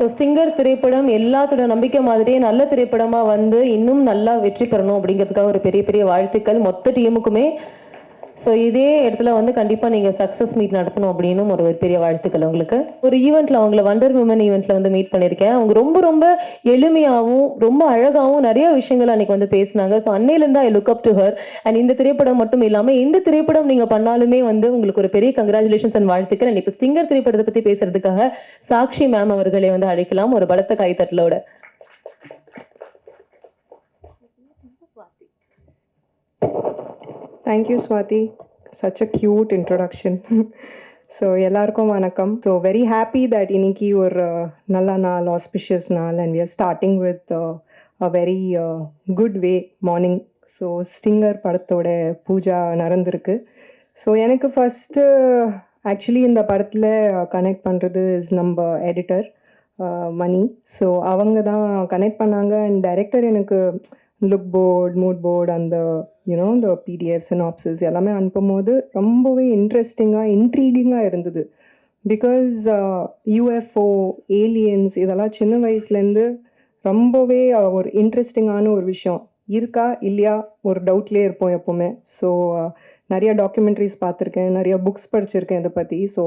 So Stinger திரைப்படம் எல்லாத்தோட நம்பிக்கை மாதிரியே நல்ல திரைப்படமாக வந்து இன்னும் நல்லா வெற்றி பெறணும் அப்படிங்கிறதுக்காக ஒரு பெரிய பெரிய வாழ்த்துக்கள். மொத்த டீமுக்குமே ஸோ இதே இடத்துல வந்து கண்டிப்பாக நீங்கள் சக்ஸஸ் மீட் நடத்தணும் அப்படின்னு ஒரு பெரிய வாழ்த்துக்கள் உங்களுக்கு. ஒரு ஈவெண்ட்ல அவங்கள வண்டர் விமன் ஈவெண்ட்ல வந்து மீட் பண்ணியிருக்கேன் அவங்க ரொம்ப ரொம்ப எளிமையாகவும் ரொம்ப அழகாகவும் நிறைய விஷயங்கள் அன்னைக்கு வந்து பேசினாங்க. ஸோ அன்னையிலேருந்து I look up to her and இந்த திரைப்படம் மட்டும் இல்லாமல் எந்த திரைப்படம் நீங்கள் பண்ணாலுமே வந்து உங்களுக்கு ஒரு பெரிய கங்க்ராச்சுலேஷன்ஸ் அண்ட் வாழ்த்துக்கள். அண்ட் இப்போ ஸ்டிங்கர் திரைப்படத்தை பற்றி பேசுறதுக்காக சாக்ஷி மேம் அவர்களை வந்து அழைக்கலாம். ஒரு பலத்த கைத்தட்டலோட thank you Swathi such a cute introduction so எல்லாருக்கும் வணக்கம். ஸோ வெரி ஹாப்பி தட் இன்னைக்கு ஒரு uh, நல்ல நாள் ஆஸ்பிஷியஸ் நாள் and we are starting with a very good way morning so stinger படத்தோட பூஜா நடந்திருக்கு. ஸோ எனக்கு ஃபஸ்ட்டு ஆக்சுவலி uh, இந்த படத்தில் கனெக்ட் பண்ணுறது இஸ் நம்ம எடிட்டர் uh, மணி. ஸோ அவங்க தான் கனெக்ட் பண்ணாங்க அண்ட் டைரக்டர் எனக்கு லுக் போர்ட் மூட் போர்டு அந்த யூனோ இந்த பிடிஎஃப் சினாப்சிஸ் எல்லாமே அனுப்பும்போது ரொம்பவே இன்ட்ரெஸ்டிங்காக இன்ட்ரீகிங்காக இருந்தது. பிகாஸ் யூஎஃப்ஓ ஏலியன்ஸ் இதெல்லாம் சின்ன வயசுலேருந்து ரொம்பவே uh, ஒரு இன்ட்ரெஸ்டிங்கான ஒரு விஷயம். இருக்கா இல்லையா ஒரு டவுட்லேயே இருப்போம் எப்போவுமே. ஸோ uh, நிறைய டாக்குமெண்ட்ரிஸ் பார்த்துருக்கேன் நிறைய புக்ஸ் படிச்சிருக்கேன் இதை பற்றி ஸோ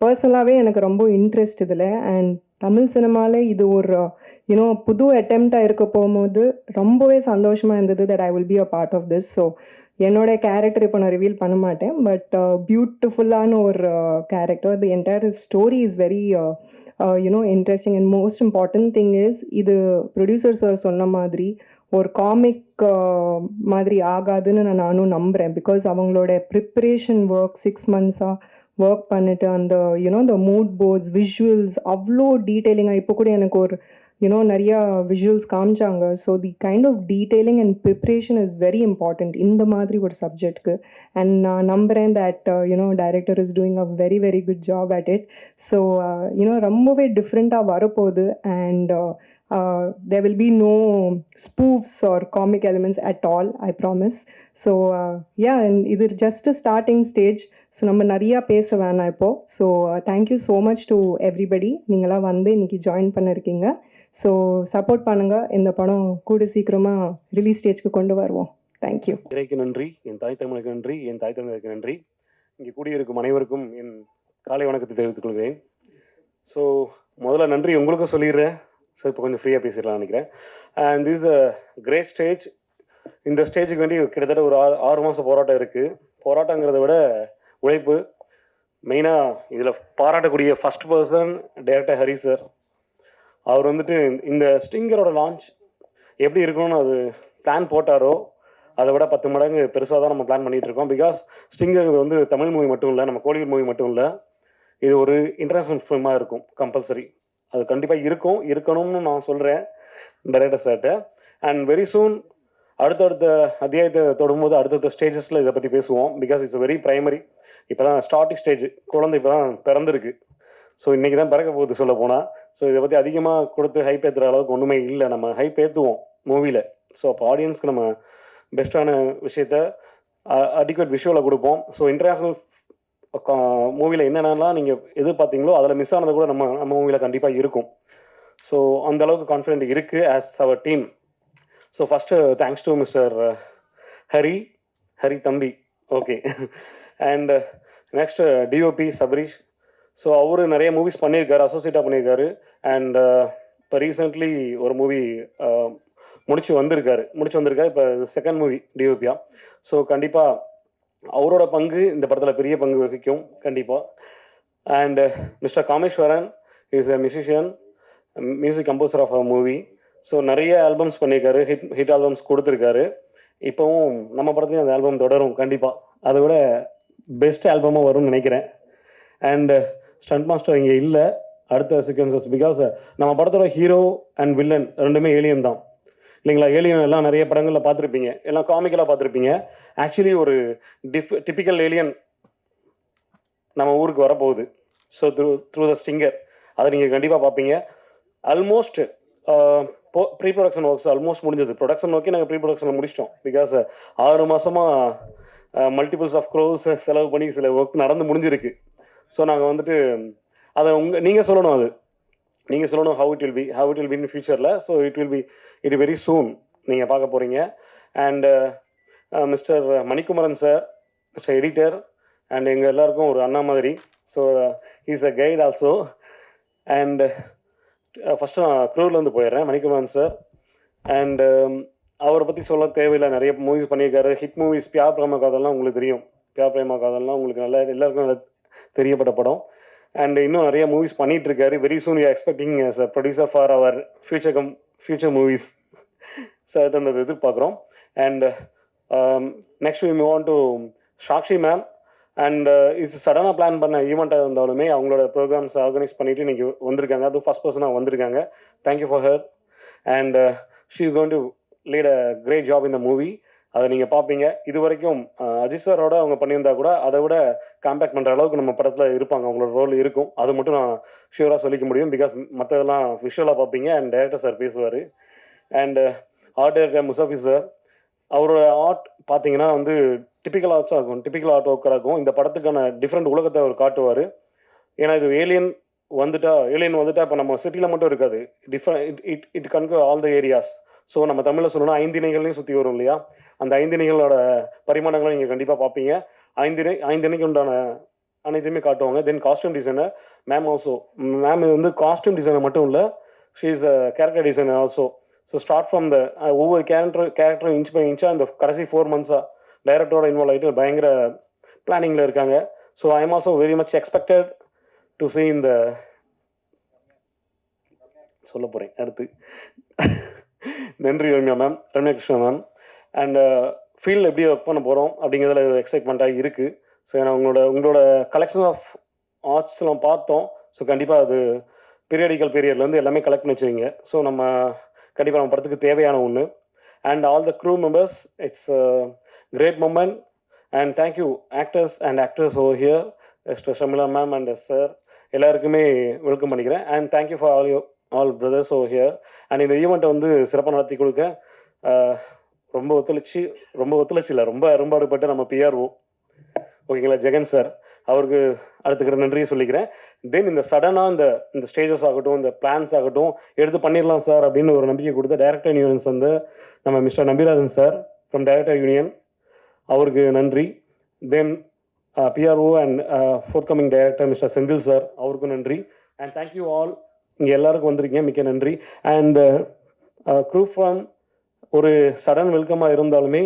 பர்சனலாகவே எனக்கு ரொம்ப இன்ட்ரெஸ்ட் இதில். அண்ட் தமிழ் சினிமாவில் இது ஒரு யூனோ புது அட்டெம்ப்டாக இருக்க போகும்போது ரொம்பவே சந்தோஷமாக இருந்தது that I will be a part of this so என்னோட கேரக்டர் இப்போ நான் ரிவீல் பண்ண மாட்டேன். பட் பியூட்டிஃபுல்லான uh, ஒரு character the entire story is very you know interesting and most important thing is இது ப்ரொடியூசர் சார் சொன்ன மாதிரி ஒரு காமிக் uh, மாதிரி ஆகாதுன்னு நான் நானும் நம்புகிறேன் பிகாஸ் அவங்களோட ப்ரிப்ரேஷன் ஒர்க் சிக்ஸ் மந்த்ஸாக ஒர்க் பண்ணிட்டு அந்த யூனோ இந்த மூட் போர்ட்ஸ் விஷுவல்ஸ் அவ்வளோ டீட்டெயிலிங்காக இப்போ கூட எனக்கு ஒரு யூனோ நிறையா விஷுவல்ஸ் காமிச்சாங்க. So the kind of detailing and preparation is very important இந்த மாதிரி ஒரு சப்ஜெக்ட்க்கு அண்ட் நான் நம்புகிறேன் that you know director is doing a very very good job at it so you know ரொம்பவே டிஃப்ரெண்ட்டாக வரப்போகுது. And Uh, there will be no spoofs or comic elements at all i promise. So uh, yeah and இது just a starting stage. So நம்ம நிறையா பேச வேணாம் இப்போது so thank you so much to everybody நீங்களாம் வந்து இன்னைக்கு ஜாயின் பண்ணியிருக்கீங்க ஸோ சப்போர்ட் பண்ணுங்கள் இந்த படம் கூட சீக்கிரமாக ரிலீஸ் ஸ்டேஜ்க்கு கொண்டு வருவோம். தேங்க்யூ இறைக்கு நன்றி. என் தாய் தமிழுக்கு நன்றி. என் தாய் தமிழுக்கு நன்றி. இங்கே கூடியிருக்கும் அனைவருக்கும் என் காலை வணக்கத்தை தெரிவித்துக் கொள்கிறேன். ஸோ முதல்ல நன்றி. உங்களுக்கும் சொல்லிடுறேன். ஸோ இப்போ கொஞ்சம் ஃப்ரீயாக பேசிடலாம் நினைக்கிறேன். And this a great stage இந்த ஸ்டேஜுக்கு வேண்டி கிட்டத்தட்ட ஒரு ஆறு ஆறு மாதம் போராட்டம் இருக்குது போராட்டங்கிறத விட உழைப்பு. மெயினாக இதில் பாராட்டக்கூடிய first person director Hari sir அவர் வந்துட்டு இந்த ஸ்டிங்கரோட லான்ச் எப்படி இருக்கணும்னு அது பிளான் போட்டாரோ அதை விட பத்து மடங்கு பெருசாக தான் நம்ம பிளான் பண்ணிகிட்டு இருக்கோம். பிகாஸ் ஸ்டிங்கர் வந்து தமிழ் மூவி மட்டும் இல்லை நம்ம கோலிவுட் மூவி மட்டும் இல்லை. இது ஒரு இன்டர்நேஷ்னல் ஃபிலிமாக இருக்கும் கம்பல்சரி அது கண்டிப்பாக இருக்கும் இருக்கணும்னு நான் சொல்கிறேன் டைரக்டர் சார்கிட்ட அண்ட் வெரி சூன் அடுத்தடுத்த அத்தியாயத்தை தொடும்போது அடுத்தடுத்த ஸ்டேஜஸில் இதை பற்றி பேசுவோம். பிகாஸ் இட்ஸ் வெரி ப்ரைமரி இப்போ தான் ஸ்டார்டிங் ஸ்டேஜ் குழந்தை இப்போ தான் பிறந்திருக்கு. ஸோ இன்றைக்கி தான் பிறக்க போகுது சொல்ல போனால் ஸோ இதை பற்றி அதிகமாக கொடுத்து ஹைப் ஏற்றுற அளவுக்கு ஒன்றுமே இல்லை. நம்ம ஹைப் ஏற்றுவோம் மூவியில் ஸோ அப்போ ஆடியன்ஸ்க்கு நம்ம பெஸ்ட்டான விஷயத்த அடிக்குவேட் விஷுவலை கொடுப்போம். ஸோ இன்டர்நேஷ்னல் மூவியில் என்னென்னலாம் நீங்கள் எதிர்பார்த்தீங்களோ அதில் மிஸ் ஆனது கூட நம்ம நம்ம மூவியில் கண்டிப்பாக இருக்கும். ஸோ அந்த அளவுக்கு கான்ஃபிடென்ட் இருக்குது as our team so first thanks to mister Hari Hari தம்பி okay and next DOP Sabareesh so அவர் நிறைய மூவிஸ் பண்ணியிருக்காரு அசோசியேட்டாக பண்ணியிருக்காரு. அண்ட் இப்போ ரீசெண்ட்லி ஒரு மூவி uh, முடிச்சு வந்திருக்காரு. முடிச்சு வந்திருக்காரு இப்போ செகண்ட் மூவி டிஓபியா ஸோ கண்டிப்பாக அவரோட பங்கு இந்த படத்தில் பெரிய பங்கு வகிக்கும் கண்டிப்பாக and mister Kameswaran is a musician music composer of a movie so நிறைய ஆல்பம்ஸ் பண்ணியிருக்காரு ஹிட் ஹிட் ஆல்பம்ஸ் கொடுத்துருக்காரு. இப்போவும் நம்ம படத்துலையும் அந்த ஆல்பம் தொடரும் கண்டிப்பாக அதை விட பெஸ்ட் ஆல்பமாக வரும்னு நினைக்கிறேன். அண்ட் ஸ்டண்ட் மாஸ்டர் இங்கே இல்லை. அடுத்த சீக்வன்சஸ் பிகாஸ் நம்ம படத்தோட ஹீரோ அண்ட் வில்லன் ரெண்டுமே ஏலியன் தான். இல்லைங்களா? ஏலியன் எல்லாம் நிறைய படங்களில் பார்த்துருப்பீங்க. எல்லாம் காமிக்கலாக பார்த்துருப்பீங்க. ஆக்சுவலி ஒரு டிஃப் டிப்பிக்கல் ஏலியன் நம்ம ஊருக்கு வரப்போகுது. So through through the stinger அதை நீங்கள் கண்டிப்பாக பார்ப்பீங்க. Almost pre production works almost முடிஞ்சது. ப்ரொடக்ஷன் நோக்கி நாங்கள் ப்ரீ ப்ரொடக்ஷனில் முடிச்சிட்டோம். பிகாஸ் ஆறு மாதமாக மல்டிபிள்ஸ் ஆஃப் க்ரோஸ் செலவு பண்ணி சில ஒர்க் நடந்து முடிஞ்சிருக்கு. ஸோ நாங்கள் வந்துட்டு அதை உங்கள் நீங்கள் சொல்லணும் அது. நீங்கள் சொல்லணும் how it will be how it will be in ஃபியூச்சரில் so it will be it very soon நீங்கள் பார்க்க போகிறீங்க and mister Manikumaran sir mister editor and எங்கள் எல்லாருக்கும் ஒரு அண்ணா மாதிரி. So is a guide also and first நான் க்ரூர்லேருந்து போயிடுறேன் மணிக்குமரன் சார் அண்ட் um, அவரை பற்றி சொல்ல தேவையில்லை. நிறைய மூவிஸ் பண்ணியிருக்காரு. ஹிட் மூவிஸ் பியா பிரேம காதல்லாம் உங்களுக்கு தெரியும். பியா பிரேம காதல்லாம் உங்களுக்கு நல்லா எல்லாருக்கும் நல்லா தெரியப்பட்ட படம். அண்ட் இன்னும் நிறைய மூவிஸ் பண்ணிட்டு இருக்காரு very soon you expecting us a producer for our future come future movies sir அந்த எதிர்பார்க்குறோம். And next we move on to Sakshi ma'am and இது சடனாக பிளான் பண்ண ஈவெண்ட்டாக இருந்தாலுமே அவங்களோட ப்ரோக்ராம்ஸ் ஆர்கனைஸ் பண்ணிட்டு இன்னைக்கு வந்திருக்காங்க. அதுவும் ஃபர்ஸ்ட் பர்சனாக வந்திருக்காங்க. Thank you for her and she gone to lead a great job இந்த மூவி அதை நீங்கள் பார்ப்பீங்க. இது வரைக்கும் அஹ், அஜித் சாரோட அவங்க பண்ணியிருந்தா கூட அதை விட காம்பேக்ட் பண்ணுற அளவுக்கு நம்ம படத்தில் இருப்பாங்க. அவங்களோட ரோல் இருக்கும். அது மட்டும் நான் ஷியூராக சொல்லிக்க முடியும். பிகாஸ் மற்றதெல்லாம் விஷுவலாக பார்ப்பீங்க அண்ட் டேரக்டர் சார் பேசுவார். And art director Musafi sir அவரோட ஆர்ட் பார்த்தீங்கன்னா வந்து டிப்பிக்கல் ஆர்ட்ஸாக இருக்கும். டிப்பிக்கல் ஆர்ட் ஒர்க்கராக இருக்கும். இந்த படத்துக்கான டிஃப்ரெண்ட் உலகத்தை அவர் காட்டுவார். ஏன்னா இது ஏலியன் வந்துட்டா ஏலியன் வந்துட்டா இப்போ நம்ம சிட்டியில் மட்டும் இருக்காது. Different it it it conquer all the areas so நம்ம தமிழில் சொல்லணும்னா ஐந்திணைகள்லையும் சுற்றி வரும் இல்லையா? அந்த ஐந்திணைகளோட பரிமாணங்களை நீங்கள் கண்டிப்பாக பார்ப்பீங்க. ஐந்திணை ஐந்திணைக்கு உண்டான அனைத்தையுமே காட்டுவாங்க. Then costume designer ma'am also ma'am வந்து காஸ்டியூம் டிசைனர் மட்டும் இல்லை she is a character designer also so start from the ஒவ்வொரு கேரக்டர் கேரக்டரும் இன்ச் பை இன்ச்சாக இந்த கடைசி ஃபோர் மந்த்ஸாக டைரக்டரோட இன்வால்வ் ஆகிட்டு பயங்கர பிளானிங்கில் இருக்காங்க. So I am also very much expected to see இந்த சொல்ல போகிறேன் அடுத்து. நன்றி Ramya ma'am Ramya Krishna ma'am and ஃபீல்டில் எப்படி ஒர்க் பண்ண போகிறோம் அப்படிங்கிறதுல எக்ஸைட்மெண்ட்டாக இருக்குது ஸோ ஏன்னா உங்களோட உங்களோட கலெக்ஷன் ஆஃப் ஆர்ட்ஸ்லாம் பார்த்தோம். ஸோ கண்டிப்பாக அது பீரியடிக்கல் பீரியட்லேருந்து எல்லாமே கலெக்ட் பண்ணி வச்சுருங்க. ஸோ நம்ம கண்டிப்பாக நம்ம படத்துக்கு தேவையான ஒன்று and all the crew members it's great moment and thank you actors and actors oh here yes Shamila ma'am and sir எல்லாருக்குமே வெல்கம் பண்ணிக்கிறேன். And thank you for all you all brothers oh here and இந்த ஈவெண்ட்டை வந்து சிறப்பாக நடத்தி கொடுக்க ரொம்ப ஒத்துழைச்சி ரொம்ப ஒத்துழைச்சி இல்லை ரொம்ப அரும்பாடுபட்டு நம்ம பிஆர்ஓ ஓகேங்களா? ஜெகன் சார் அவருக்கு அடுத்துக்கிற நன்றியை சொல்லிக்கிறேன். தென் இந்த சடனாக இந்த இந்த ஸ்டேஜஸ் ஆகட்டும் இந்த பிளான்ஸ் ஆகட்டும் எடுத்து பண்ணிடலாம் சார் அப்படின்னு ஒரு நம்பிக்கை கொடுத்த டைரக்டர் யூனியன்ஸ் வந்து நம்ம mister Nambirajan sir from director union அவருக்கு நன்றி. Then PRO and forthcoming director mister Senthil sir அவருக்கும் நன்றி. அண்ட் தேங்க்யூ ஆல் இங்கே எல்லாருக்கும் வந்திருக்கீங்க. மிக்க நன்றி. அண்ட் க்ரூ ஃபார்ம் ஒரு சடன் வெல்கமாக இருந்தாலுமே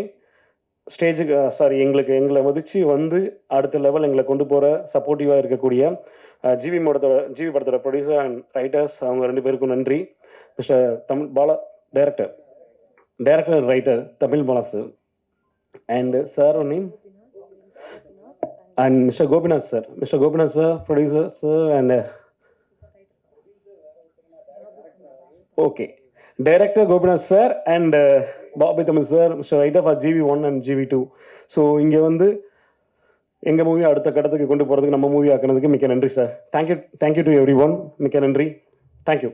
ஸ்டேஜுக்கு சாரி uh, எங்களுக்கு எங்களை மதித்து வந்து அடுத்த லெவல் எங்களை கொண்டு போகிற சப்போர்ட்டிவாக இருக்கக்கூடிய uh, ஜிவி படத்தோட ஜிவி படத்தோட ப்ரொடியூசர் அண்ட் ரைட்டர்ஸ் அவங்க ரெண்டு பேருக்கும் நன்றி. Mister Tamil Bala director director writer Tamil Bala sir and sir name and mister Gopinath sir mister Gopinath sir producer sir and okay director Gopinath sir and Bobby Tamil sir mister writer for Jiivi one and Jiivi two so இங்கே வந்து எங்கள் movie அடுத்த கட்டத்துக்கு கொண்டு போகிறதுக்கு நம்ம movie ஆக்குனதுக்கு மிக்க நன்றி sir thank you thank you to everyone மிக்க நன்றி. Thank you